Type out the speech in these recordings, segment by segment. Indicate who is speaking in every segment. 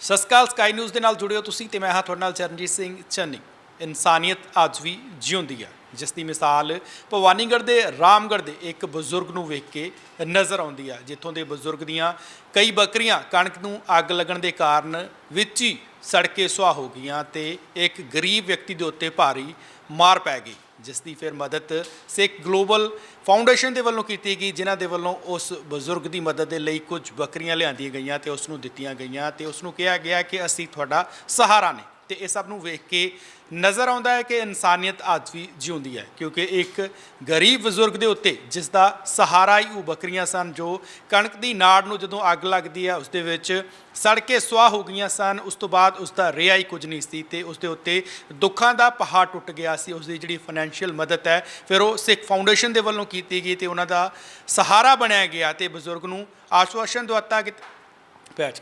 Speaker 1: ਸਤਿ ਸ਼੍ਰੀ ਅਕਾਲ sky news ਦੇ ਨਾਲ ਜੁੜਿਓ ਤੁਸੀਂ ਤੇ ਮੈਂ ਹਾਂ ਤੁਹਾਡੇ ਨਾਲ ਚਰਨਜੀਤ ਸਿੰਘ ਚੰਨੀ। ਇਨਸਾਨੀਅਤ ਅੱਜ ਵੀ ਜਿਉਂਦੀ ਹੈ ਜਿਸ ਦੀ ਮਿਸਾਲ ਭਵਾਨੀਗੜ੍ਹ ਦੇ ਰਾਮਗੜ੍ਹ ਦੇ ਇੱਕ ਬਜ਼ੁਰਗ ਨੂੰ ਵੇਖ ਕੇ ਨਜ਼ਰ ਆਉਂਦੀ ਹੈ ਜਿੱਥੋਂ ਦੇ ਬਜ਼ੁਰਗ ਦੀਆਂ ਕਈ ਬੱਕਰੀਆਂ ਕਣਕ ਨੂੰ ਅੱਗ ਲੱਗਣ ਦੇ ਕਾਰਨ ਵਿੱਚ ਹੀ ਸੜ ਕੇ ਸੁਆਹ ਹੋ ਗਈਆਂ ਤੇ ਇੱਕ ਗਰੀਬ ਵਿਅਕਤੀ ਦੇ ਉੱਤੇ ਭਾਰੀ ਮਾਰ ਪੈ ਗਈ, ਜਿਸ ਦੀ ਫਿਰ ਮਦਦ ਸਿੱਖ ਗਲੋਬਲ ਫਾਊਂਡੇਸ਼ਨ ਦੇ ਵੱਲੋਂ ਕੀਤੀ ਗਈ, ਜਿਨ੍ਹਾਂ ਦੇ ਵੱਲੋਂ ਉਸ ਬਜ਼ੁਰਗ ਦੀ ਮਦਦ ਦੇ ਲਈ ਕੁਝ ਬੱਕਰੀਆਂ ਲਿਆਂਦੀਆਂ ਗਈਆਂ ਤੇ ਉਸ ਨੂੰ ਦਿੱਤੀਆਂ ਗਈਆਂ ਤੇ ਉਸ ਨੂੰ ਕਿਹਾ ਗਿਆ ਕਿ ਅਸੀਂ ਤੁਹਾਡਾ ਸਹਾਰਾ ਨੇ। ਤੇ ਇਹ ਸਭ ਨੂੰ ਵੇਖ ਕੇ ਨਜ਼ਰ ਆਉਂਦਾ ਹੈ ਕਿ ਇਨਸਾਨੀਅਤ ਅੱਜ ਵੀ ਜਿਉਂਦੀ ਹੈ, ਕਿਉਂਕਿ ਇੱਕ ਗਰੀਬ ਬਜ਼ੁਰਗ ਦੇ ਉੱਤੇ ਜਿਸ ਦਾ ਸਹਾਰਾ ਹੀ ਉਹ ਬੱਕਰੀਆਂ ਸਨ, ਜੋ ਕਣਕ ਦੀ ਨਾੜ ਨੂੰ ਜਦੋਂ ਅੱਗ ਲੱਗਦੀ ਹੈ ਉਸ ਦੇ ਵਿੱਚ ਸੜ ਕੇ ਸੁਆਹ ਹੋ ਗਈਆਂ ਸਨ, ਉਸ ਤੋਂ ਬਾਅਦ ਉਸ ਦਾ ਰਿਹਾ ਹੀ ਕੁਝ ਨਹੀਂ ਸੀ ਤੇ ਉਸ ਦੇ ਉੱਤੇ ਦੁੱਖਾਂ ਦਾ ਪਹਾੜ ਟੁੱਟ ਗਿਆ ਸੀ ਉਸ ਦੀ ਜਿਹੜੀ ਫਾਈਨੈਂਸ਼ੀਅਲ ਮਦਦ ਹੈ, ਫਿਰ ਉਹ ਸਿੱਖ ਫਾਊਂਡੇਸ਼ਨ ਦੇ ਵੱਲੋਂ ਕੀਤੀ ਗਈ ਤੇ ਉਹਨਾਂ ਦਾ ਸਹਾਰਾ ਬਣਾਇਆ ਗਿਆ ਤੇ ਬਜ਼ੁਰਗ ਨੂੰ ਆਸ਼ਵਾਸਨ ਦਵਾਤਾ ਕਿ ਪੈਚ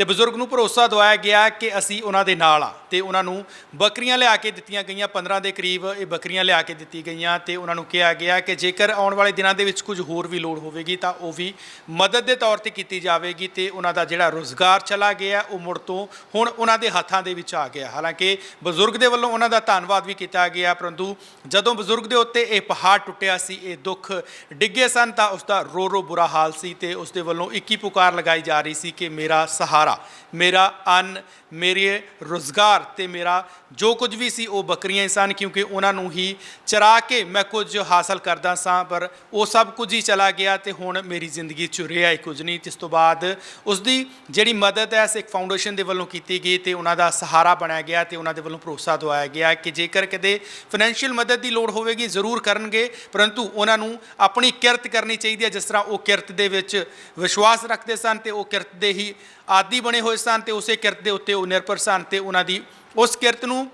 Speaker 1: ਤੇ ਬਜ਼ੁਰਗ ਨੂੰ ਭਰੋਸਾ ਦਵਾਇਆ ਗਿਆ ਕਿ ਅਸੀਂ ਉਹਨਾਂ ਦੇ ਨਾਲ ਆ ਤੇ ਉਹਨਾਂ ਨੂੰ ਬੱਕਰੀਆਂ ਲਿਆ ਕੇ ਦਿੱਤੀਆਂ ਗਈਆਂ 15 ਦੇ ਕਰੀਬ ਇਹ ਬੱਕਰੀਆਂ ਲਿਆ ਕੇ ਦਿੱਤੀ ਗਈਆਂ ਤੇ ਉਹਨਾਂ ਨੂੰ ਕਿਹਾ ਗਿਆ ਕਿ ਜੇਕਰ ਆਉਣ ਵਾਲੇ ਦਿਨਾਂ ਦੇ ਵਿੱਚ ਕੁਝ ਹੋਰ ਵੀ ਲੋੜ ਹੋਵੇਗੀ ਤਾਂ ਉਹ ਵੀ ਮਦਦ ਦੇ ਤੌਰ ਤੇ ਕੀਤੀ ਜਾਵੇਗੀ ਤੇ ਉਹਨਾਂ ਦਾ ਜਿਹੜਾ ਰੋਜ਼ਗਾਰ ਚਲਾ ਗਿਆ, ਉਹ ਮੁੜ ਤੋਂ ਹੁਣ ਉਹਨਾਂ ਦੇ ਹੱਥਾਂ ਦੇ ਵਿੱਚ ਆ ਗਿਆ। ਹਾਲਾਂਕਿ ਬਜ਼ੁਰਗ ਦੇ ਵੱਲੋਂ ਉਹਨਾਂ ਦਾ ਧੰਨਵਾਦ ਵੀ ਕੀਤਾ ਗਿਆ, ਪਰੰਤੂ ਜਦੋਂ ਬਜ਼ੁਰਗ ਦੇ ਉੱਤੇ ਇਹ ਪਹਾੜ ਟੁੱਟਿਆ ਸੀ, ਇਹ ਦੁੱਖ ਡਿੱਗੇ ਸਨ ਤਾਂ ਉਸ ਦਾ ਰੋ ਰੋ ਬੁਰਾ ਹਾਲ ਸੀ ਤੇ ਉਸ ਦੇ ਵੱਲੋਂ ਇੱਕ ਹੀ ਪੁਕਾਰ ਲਗਾਈ ਜਾ ਰਹੀ ਸੀ ਕਿ ਮੇਰਾ ਸਹਾਰਾ ਮੇਰਾ ਅੰਨ, ਮੇਰੇ ਰੋਜ਼ਗਾਰ ਤੇ ਮੇਰਾ ਜੋ ਕੁਝ ਵੀ ਸੀ ਉਹ ਬੱਕਰੀਆਂ ਹੀ ਸਨ, ਕਿਉਂਕਿ ਉਹਨਾਂ ਨੂੰ ਹੀ ਚਰਾ ਕੇ ਮੈਂ ਕੁਝ ਹਾਸਲ ਕਰਦਾ ਸਾਂ, ਪਰ ਉਹ ਸਭ ਕੁਝ ਹੀ ਚਲਾ ਗਿਆ ਤੇ ਹੁਣ ਮੇਰੀ ਜ਼ਿੰਦਗੀ 'ਚ ਰਿਹਾ ਹੀ ਕੁਝ ਨਹੀਂ। ਜਿਸ ਤੋਂ ਬਾਅਦ ਉਸ ਦੀ ਜਿਹੜੀ ਮਦਦ ਹੈ ਸਿੱਖ ਫਾਊਂਡੇਸ਼ਨ ਦੇ ਵੱਲੋਂ ਕੀਤੀ ਗਈ ਤੇ ਉਹਨਾਂ ਦਾ ਸਹਾਰਾ ਬਣਾਇਆ ਗਿਆ ਤੇ ਉਹਨਾਂ ਦੇ ਵੱਲੋਂ ਭਰੋਸਾ ਦਵਾਇਆ ਗਿਆ ਕਿ ਜੇਕਰ ਕਦੇ ਫਾਈਨੈਂਸ਼ੀਅਲ ਮਦਦ ਦੀ ਲੋੜ ਹੋਵੇਗੀ, ਜ਼ਰੂਰ ਕਰਨਗੇ, ਪਰੰਤੂ ਉਹਨਾਂ ਨੂੰ ਆਪਣੀ ਕਿਰਤ ਕਰਨੀ ਚਾਹੀਦੀ ਹੈ, ਜਿਸ ਤਰ੍ਹਾਂ ਉਹ ਕਿਰਤ ਦੇ ਵਿੱਚ ਵਿਸ਼ਵਾਸ ਰੱਖਦੇ ਸਨ ਤੇ ਉਹ ਕਿਰਤ ਦੇ ਹੀ ਆਦੀ ਬਣੇ ਹੋਏ ਸਨ ਤੇ ਉਸੇ ਕਿਰਤ ਦੇ ਉੱਤੇ ਉਹ ਨਿਰਭਰ ਸਨ ਤੇ ਉਹਨਾਂ ਦੀ ਉਸ ਕਿਰਤ ਨੂੰ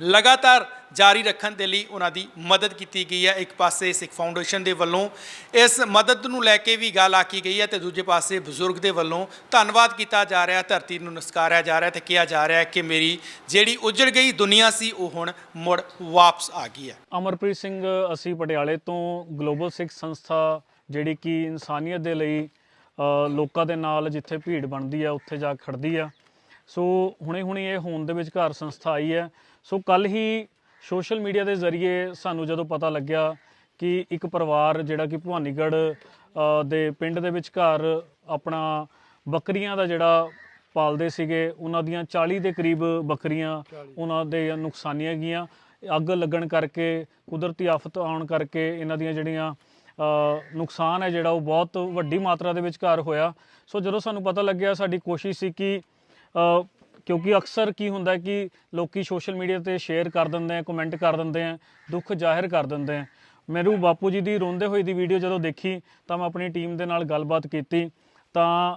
Speaker 1: ਲਗਾਤਾਰ ਜਾਰੀ ਰੱਖਣ ਦੇ ਲਈ ਉਹਨਾਂ ਦੀ ਮਦਦ ਕੀਤੀ ਗਈ ਹੈ। ਇੱਕ ਪਾਸੇ ਸਿੱਖ ਫਾਊਂਡੇਸ਼ਨ ਦੇ ਵੱਲੋਂ ਇਸ ਮਦਦ ਨੂੰ ਲੈ ਕੇ ਵੀ ਗੱਲ ਆਕੀ ਗਈ ਹੈ ਤੇ ਦੂਜੇ ਪਾਸੇ ਬਜ਼ੁਰਗ ਦੇ ਵੱਲੋਂ ਧੰਨਵਾਦ ਕੀਤਾ ਜਾ ਰਿਹਾ, ਧਰਤੀ ਨੂੰ ਨਸਕਾਰਿਆ ਜਾ ਰਿਹਾ ਤੇ ਕਿਹਾ ਜਾ ਰਿਹਾ ਕਿ ਮੇਰੀ ਜਿਹੜੀ ਉਜੜ ਗਈ ਦੁਨੀਆ ਸੀ ਉਹ ਹੁਣ ਮੁੜ ਵਾਪਸ ਆ ਗਈ ਹੈ।
Speaker 2: ਅਮਰਪ੍ਰੀਤ ਸਿੰਘ, ਅਸੀਂ ਪਟਿਆਲੇ ਤੋਂ ਗਲੋਬਲ ਸਿੱਖ ਸੰਸਥਾ ਜਿਹੜੀ ਕਿ ਇਨਸਾਨੀਅਤ ਦੇ ਲਈ ਲੋਕਾਂ ਦੇ ਨਾਲ ਜਿੱਥੇ ਭੀੜ ਬਣਦੀ ਆ, ਉੱਥੇ ਜਾ ਕੇ ਖੜਦੀ ਆ। ਸੋ ਹੁਣੇ ਹੁਣੇ ਇਹ ਹੋਣ ਦੇ ਵਿਚਕਾਰ ਸੰਸਥਾ ਆਈ ਹੈ। ਸੋ ਕੱਲ ਹੀ ਸੋਸ਼ਲ ਮੀਡੀਆ ਦੇ ਜ਼ਰੀਏ ਸਾਨੂੰ ਜਦੋਂ ਪਤਾ ਲੱਗਿਆ ਕਿ ਇੱਕ ਪਰਿਵਾਰ ਜਿਹੜਾ ਕਿ ਭਵਾਨੀਗੜ੍ਹ ਦੇ ਪਿੰਡ ਦੇ ਵਿਚਕਾਰ ਆਪਣਾ ਬੱਕਰੀਆਂ ਦਾ ਜਿਹੜਾ ਪਾਲਦੇ ਸੀਗੇ, ਉਹਨਾਂ ਦੀਆਂ 40 ਦੇ ਕਰੀਬ ਬੱਕਰੀਆਂ ਉਹਨਾਂ ਦੇ ਨੁਕਸਾਨੀਆਂ ਗਈਆਂ। ਅੱਗ ਲੱਗਣ ਕਰਕੇ, ਕੁਦਰਤੀ ਆਫਤ ਆਉਣ ਕਰਕੇ ਇਹਨਾਂ ਦੀਆਂ ਜਿਹੜੀਆਂ ਨੁਕਸਾਨ ਹੈ ਜਿਹੜਾ, ਉਹ ਬਹੁਤ ਵੱਡੀ ਮਾਤਰਾ ਦੇ ਵਿਚਕਾਰ ਹੋਇਆ। ਸੋ ਜਦੋਂ ਸਾਨੂੰ ਪਤਾ ਲੱਗਿਆ, ਸਾਡੀ ਕੋਸ਼ਿਸ਼ ਸੀ ਕਿ ਕਿਉਂਕਿ ਅਕਸਰ ਕੀ ਹੁੰਦਾ ਕਿ ਲੋਕੀ ਸੋਸ਼ਲ ਮੀਡੀਆ ਤੇ ਸ਼ੇਅਰ ਕਰ ਦਿੰਦੇ ਆ, ਕਮੈਂਟ ਕਰ ਦਿੰਦੇ ਆ, ਦੁੱਖ ਜ਼ਾਹਿਰ ਕਰ ਦਿੰਦੇ ਆ। ਮੈਨੂੰ ਬਾਪੂ ਜੀ ਦੀ ਰੋਂਦੇ ਹੋਏ ਦੀ ਵੀਡੀਓ ਜਦੋਂ ਦੇਖੀ, ਤਾਂ ਮੈਂ ਆਪਣੀ ਟੀਮ ਦੇ ਨਾਲ ਗੱਲਬਾਤ ਕੀਤੀ। ਤਾਂ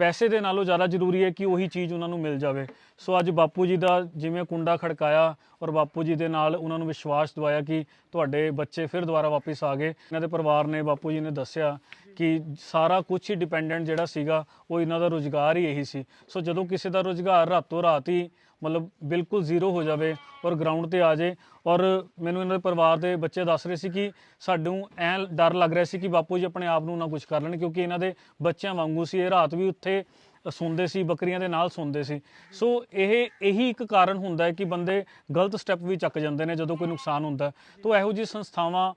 Speaker 2: ਪੈਸੇ ਦੇ ਨਾਲੋਂ ਜ਼ਿਆਦਾ ਜ਼ਰੂਰੀ ਹੈ ਕਿ ਉਹੀ ਚੀਜ਼ ਉਹਨਾਂ ਨੂੰ ਮਿਲ ਜਾਵੇ। ਸੋ ਅੱਜ ਬਾਪੂ ਜੀ ਦਾ ਜਿਵੇਂ ਕੁੰਡਾ ਖੜਕਾਇਆ ਔਰ ਬਾਪੂ ਜੀ ਦੇ ਨਾਲ ਉਹਨਾਂ ਨੂੰ ਵਿਸ਼ਵਾਸ ਦਿਵਾਇਆ ਕਿ ਤੁਹਾਡੇ ਬੱਚੇ ਫਿਰ ਦੁਬਾਰਾ ਵਾਪਸ ਆ ਗਏ। ਇਹਨਾਂ ਦੇ ਪਰਿਵਾਰ ਨੇ ਬਾਪੂ ਜੀ ਨੇ ਦੱਸਿਆ ਕਿ ਸਾਰਾ ਕੁਝ ਹੀ ਡਿਪੈਂਡੈਂਟ ਜਿਹੜਾ ਸੀਗਾ, ਉਹ ਇਹਨਾਂ ਦਾ ਰੋਜ਼ਗਾਰ ਹੀ ਇਹੀ ਸੀ। ਸੋ ਜਦੋਂ ਕਿਸੇ ਦਾ ਰੋਜ਼ਗਾਰ ਰਾਤੋਂ ਰਾਤ ਹੀ ਮਤਲਬ ਬਿਲਕੁਲ ਜ਼ੀਰੋ ਹੋ ਜਾਵੇ ਔਰ ਗਰਾਊਂਡ ਤੇ ਆ ਜਾਏ ਔਰ ਮੈਨੂੰ ਇਹਨਾਂ ਦੇ ਪਰਿਵਾਰ ਦੇ ਬੱਚੇ ਦੱਸ ਰਹੇ ਸੀ ਕਿ ਸਾਨੂੰ ਐ ਡਰ ਲੱਗ ਰਿਹਾ ਸੀ ਕਿ ਬਾਪੂ ਜੀ ਆਪਣੇ ਆਪ ਨੂੰ ਨਾ ਕੁਝ ਕਰ ਲੈਣ ਕਿਉਂਕਿ ਇਹਨਾਂ ਦੇ ਬੱਚਿਆਂ ਵਾਂਗੂ ਸੀ। ਇਹ ਰਾਤ ਵੀ ਉੱਥੇ ਸੁਣਦੇ ਸੀ, ਬੱਕਰੀਆਂ ਦੇ ਨਾਲ ਸੁਣਦੇ ਸੀ। ਸੋ ਇਹ, ਇਹੀ ਇੱਕ ਕਾਰਨ ਹੁੰਦਾ ਹੈ ਕਿ ਬੰਦੇ ਗਲਤ ਸਟੈਪ ਵੀ ਚੱਕ ਜਾਂਦੇ ਨੇ ਜਦੋਂ ਕੋਈ ਨੁਕਸਾਨ ਹੁੰਦਾ ਤਾਂ ਇਹੋ ਜਿਹੀ ਸੰਸਥਾਵਾਂ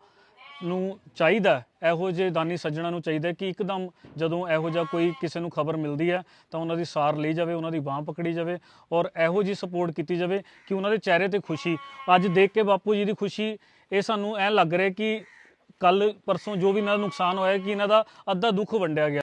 Speaker 2: ਨੂੰ ਚਾਹੀਦਾ ਇਹੋ ਜਿਹੇ ਦਾਨੀ ਸੱਜਣਾ ਨੂੰ ਚਾਹੀਦਾ ਕਿ ਇੱਕਦਮ ਜਦੋਂ ਇਹੋ ਜਿਹਾ ਕੋਈ ਕਿਸੇ ਨੂੰ ਖਬਰ ਮਿਲਦੀ ਹੈ, ਤਾਂ ਉਹਨਾਂ ਦੀ ਸਾਰ ਲਈ ਜਾਵੇ, ਉਹਨਾਂ ਦੀ ਬਾਹ ਪਕੜੀ ਜਾਵੇ ਔਰ ਇਹੋ ਜਿਹੀ ਸਪੋਰਟ ਕੀਤੀ ਜਾਵੇ ਕਿ ਉਹਨਾਂ ਦੇ ਚਿਹਰੇ ਤੇ ਖੁਸ਼ੀ। ਅੱਜ ਦੇਖ ਕੇ ਬਾਪੂ ਜੀ ਦੀ ਖੁਸ਼ੀ, ਇਹ ਸਾਨੂੰ ਐ ਲੱਗ ਰਿਹਾ ਕਿ ਕੱਲ ਪਰਸੋਂ ਜੋ ਵੀ ਇਹਨਾਂ ਦਾ ਨੁਕਸਾਨ ਹੋਇਆ ਕਿ ਇਹਨਾਂ ਦਾ ਅੱਧਾ ਦੁੱਖ ਵੰਡਿਆ ਗਿਆ।